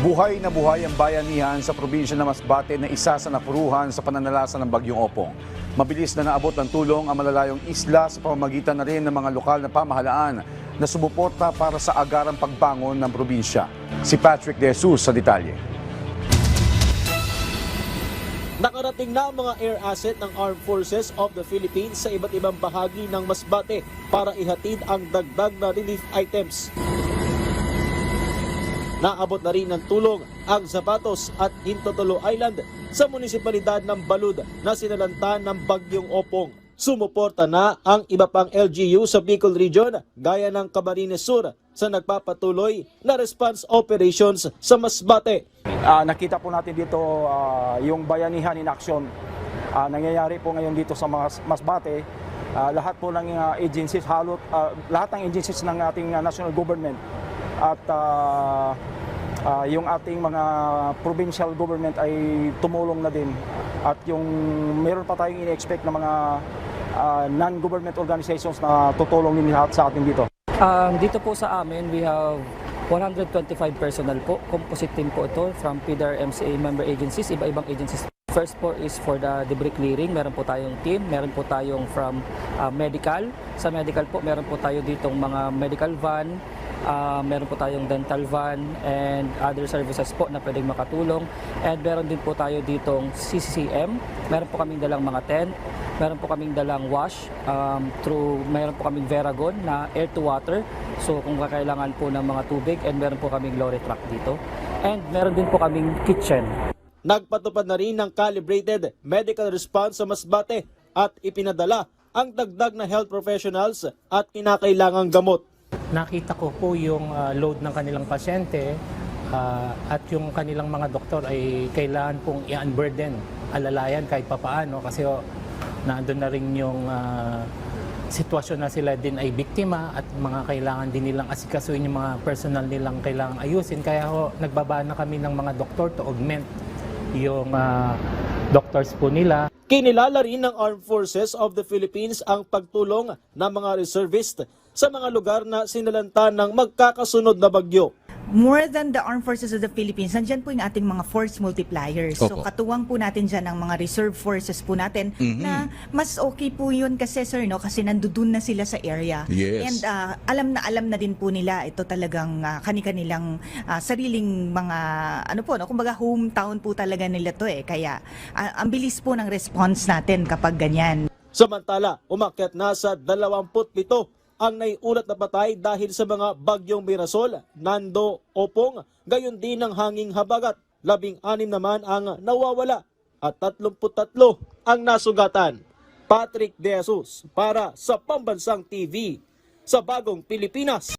Buhay na buhay ang bayanihan sa probinsya ng Masbate na isa sa napuruhan sa pananalasa ng Bagyong Opong. Mabilis na naabot ng tulong ang malalayong isla sa pamamagitan na rin ng mga lokal na pamahalaan na sumuporta para sa agarang pagbangon ng probinsya. Si Patrick De Jesus sa detalye. Nakarating na ang mga air asset ng Armed Forces of the Philippines sa iba't ibang bahagi ng Masbate para ihatid ang dagdag na relief items. Naabot na rin ng tulong ang Zapatos at Hintotolo Island sa munisipalidad ng Balud na sinalanta ng Bagyong Opong. Sumuporta na ang iba pang LGU sa Bicol Region gaya ng Camarines Sur sa nagpapatuloy na response operations sa Masbate. Ah, nakita po natin dito ah, yung bayanihan in action. Ah, nangyayari po ngayon dito sa Mas Masbate. Ah, lahat po ng ah, agencies, halo, ah, lahat ng agencies ng ating ah, national government at ah, ah, yung ating mga provincial government ay tumulong na din. At yung meron pa tayong ini-expect na mga ah, non-government organizations na tutulong din sa atin dito. Um, dito po sa amin, we have 125 personnel po. Composite team po ito from PDR MCA member agencies, iba-ibang agencies. First po is for the debris clearing. Meron po tayong team. Meron po tayong from uh, medical. Sa medical po, meron po tayo ditong mga medical van. Uh, meron po tayong dental van and other services po na pwedeng makatulong. And meron din po tayo ditong CCCM. Meron po kaming dalang mga tent. Meron po kaming dalang wash um, through, meron po kaming Veragon na air to water. So kung kakailangan po ng mga tubig and meron po kaming lorry truck dito. And meron din po kaming kitchen. Nagpatupad na rin ng calibrated medical response sa Masbate at ipinadala ang dagdag na health professionals at kinakailangang gamot. Nakita ko po yung ah, load ng kanilang pasyente ah, at yung kanilang mga doktor ay kailangan pong i-unburden, alalayan kahit papaano kasi oh, nandun na rin yung ah, sitwasyon na sila din ay biktima at mga kailangan din nilang asikasuin yung mga personal nilang kailangang ayusin. Kaya ho, nagbaba na kami ng mga doktor to augment yung ah, doctors po nila. Kinilala rin ng Armed Forces of the Philippines ang pagtulong ng mga reservist sa mga lugar na sinalanta ng magkakasunod na bagyo. More than the Armed Forces of the Philippines, nandyan po yung ating mga force multipliers. So Opo. katuwang po natin dyan ang mga reserve forces po natin Mhm. na mas okay po yun kasi sir, no? kasi nandudun na sila sa area. Yes. And ah, alam na alam na din po nila ito talagang uh, kani-kanilang ah, sariling mga ano po, no? kumbaga hometown po talaga nila to eh. Kaya ah, ang bilis po ng response natin kapag ganyan. Samantala, umakyat na sa 27 ang naiulat na patay dahil sa mga bagyong Mirasol, Nando, Opong, gayon din ang hanging habagat. Labing anim naman ang nawawala at 33 ang nasugatan. Patrick De Jesus para sa Pambansang TV sa Bagong Pilipinas.